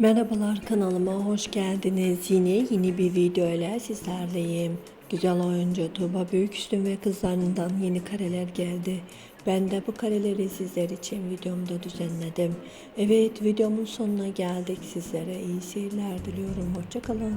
Merhabalar kanalıma hoş geldiniz. Yine yeni bir video ile sizlerleyim. Güzel oyuncu Tuğba Büyüküstün ve kızlarından yeni kareler geldi. Ben de bu kareleri sizler için videomda düzenledim. Evet videomun sonuna geldik. Sizlere iyi seyirler diliyorum. Hoşçakalın.